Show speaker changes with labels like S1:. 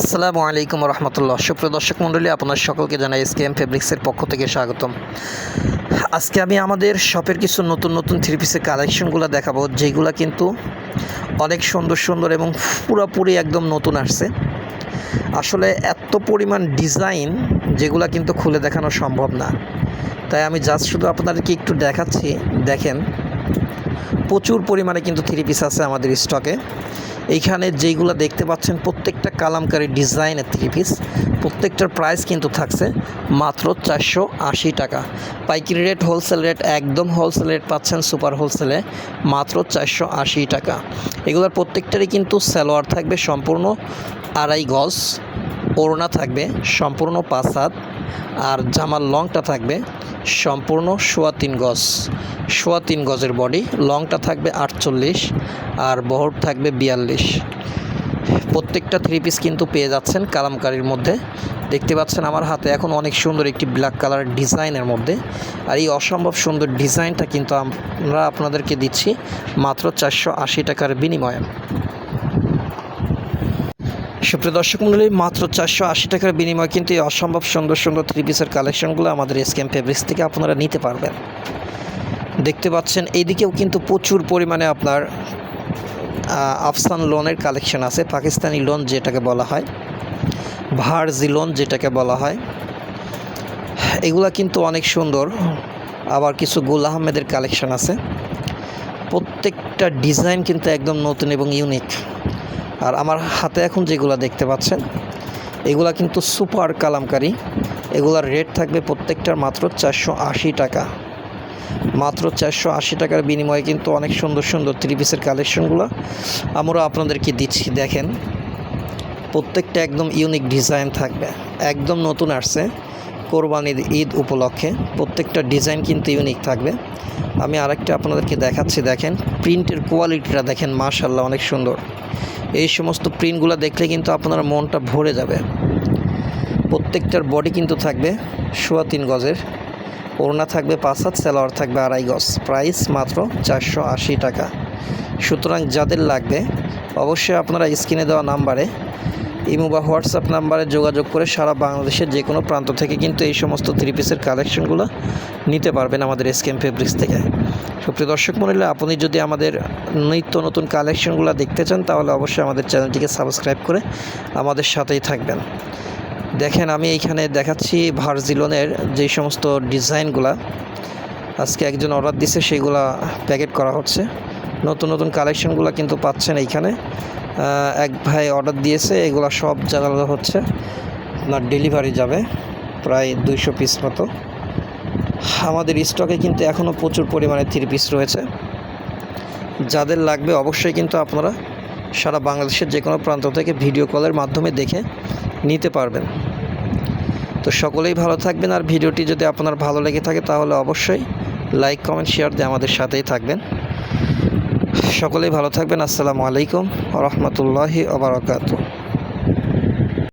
S1: আসসালামু আলাইকুম রহমতুল্লাহ। সুপ্রিয় দর্শক মণ্ডলী আপনার সকলকে জানাই এস কে এম ফেব্রিক্সের পক্ষ থেকে স্বাগতম। আজকে আমি আমাদের শপের কিছু নতুন নতুন থ্রি পিসের কালেকশনগুলো দেখাবো, যেগুলো কিন্তু অনেক সুন্দর সুন্দর এবং পুরোপুরি একদম নতুন আসছে। আসলে এত পরিমাণ ডিজাইন যেগুলো কিন্তু খুলে দেখানো সম্ভব না। তাই আমি জাস্ট শুধু আপনাদেরকে একটু দেখাচ্ছি, দেখেন। প্রচুর পরিমাণে কিন্তু থ্রি পিস আছে আমাদের স্টকে। এইখানে যেইগুলো দেখতে পাচ্ছেন, প্রত্যেকটা কালামকারী ডিজাইনের থ্রি পিস প্রত্যেকটার প্রাইস কিন্তু থাকছে মাত্র চারশো আশি টাকা। পাইকারি রেট হোলসেল রেট একদম হোলসেল রেট পাচ্ছেন সুপার হোলসেলে মাত্র চারশো আশি টাকা। এগুলোর প্রত্যেকটারই কিন্তু সালোয়ার থাকবে সম্পূর্ণ আড়াই গজ, ওড়না থাকবে সম্পূর্ণ পাঁচ আর জামার লংটা থাকবে সম্পূর্ণ সোয়া তিন গজ। সোয়া তিন গজের বডি লংটা থাকবে আটচল্লিশ আর বহর থাকবে বিয়াল্লিশ। প্রত্যেকটা থ্রি পিস কিন্তু পেয়ে যাচ্ছেন কালামকারির মধ্যে। দেখতে পাচ্ছেন আমার হাতে এখন অনেক সুন্দর একটি ব্ল্যাক কালার ডিজাইনের মধ্যে। আর এই অসম্ভব সুন্দর ডিজাইনটা কিন্তু আমরা আপনাদেরকে দিচ্ছি মাত্র চারশো আশি টাকার বিনিময়ে। সুপ্রিয় দর্শক মণ্ডলী, মাত্র চারশো আশি টাকার বিনিময়ে কিন্তু এই অসম্ভব সুন্দর সুন্দর থ্রি পিসের কালেকশনগুলো আমাদের এসকেম ফেব্রিক্স থেকে আপনারা নিতে পারবেন। দেখতে পাচ্ছেন, এইদিকেও কিন্তু প্রচুর পরিমাণে আপনার আফসান লোনের কালেকশন আছে, পাকিস্তানি লোন যেটাকে বলা হয়, ভার্জি লোন যেটাকে বলা হয়। এগুলা কিন্তু অনেক সুন্দর, আবার কিছু গুল আহমেদের কালেকশন আছে। প্রত্যেকটা ডিজাইন কিন্তু একদম নতুন এবং ইউনিক। আর আমার হাতে এখন যেগুলো দেখতে পাচ্ছেন, এগুলা কিন্তু সুপার কালামকারি, এগুলার রেট থাকবে প্রত্যেকটার মাত্র চারশো আশি টাকা। মাত্র চারশো আশি টাকার বিনিময়ে কিন্তু অনেক সুন্দর সুন্দর থ্রি পিসের কালেকশনগুলো আমরা আপনাদেরকে দিচ্ছি, দেখেন। প্রত্যেকটা একদম ইউনিক ডিজাইন থাকবে। একদম নতুন আসছে কোরবানির ঈদ উপলক্ষে। প্রত্যেকটা ডিজাইন কিন্তু ইউনিক থাকবে। আমি আরেকটা আপনাদেরকে দেখাচ্ছি, দেখেন। প্রিন্টের কোয়ালিটিটা দেখেন মাশাল্লাহ অনেক সুন্দর। এই সমস্ত প্রিন্টগুলো দেখলে কিন্তু আপনার মনটা ভরে যাবে। প্রত্যেকটার বডি কিন্তু থাকবে সোয়া তিন গজের। ওড়না থাকবে পাঁচ হাত, সেলোয়ার থাকবে আড়াই গজ। প্রাইস মাত্র চারশো আশি টাকা। সুতরাং যাদের লাগবে, অবশ্যই আপনারা স্ক্রিনে দেওয়া নাম্বারে, ইমো বা হোয়াটসঅ্যাপ নাম্বারে যোগাযোগ করে সারা বাংলাদেশের যে কোনো প্রান্ত থেকে কিন্তু এই সমস্ত থ্রি পিসের কালেকশনগুলো নিতে পারবেন আমাদের এসকেম ফেব্রিক্স থেকে। সুপ্রিয় দর্শক মনে আপনি যদি আমাদের নিত্য নতুন কালেকশনগুলো দেখতে চান, তাহলে অবশ্যই আমাদের চ্যানেলটিকে সাবস্ক্রাইব করে আমাদের সাথেই থাকবেন। দেখেন, আমি এইখানে দেখাচ্ছি ভার্জিলনের যে সমস্ত ডিজাইনগুলা। আজকে একজন অর্ডার দিছে, সেগুলা প্যাকেট করা হচ্ছে। নতুন নতুন কালেকশনগুলো কিন্তু পাচ্ছেন এইখানে। এক ভাই অর্ডার দিয়েছে, এগুলা সব জায়গা হচ্ছে। আপনার ডেলিভারি যাবে, প্রায় দুইশো পিস মতো। আমাদের স্টকে কিন্তু এখনও প্রচুর পরিমাণে থ্রি পিস রয়েছে। যাদের লাগবে অবশ্যই কিন্তু আপনারা সারা বাংলাদেশের যে কোনো প্রান্ত থেকে ভিডিও কলের মাধ্যমে দেখে নিতে পারবেন। তো সকলেই ভালো থাকবেন আর ভিডিওটি যদি আপনার ভালো লেগে থাকে তাহলে অবশ্যই লাইক কমেন্ট শেয়ার দিয়ে আমাদের সাথেই থাকবেন। সকলেই ভালো থাকবেন। আসসালামু আলাইকুম রহমতুল্লাহি আবরকাত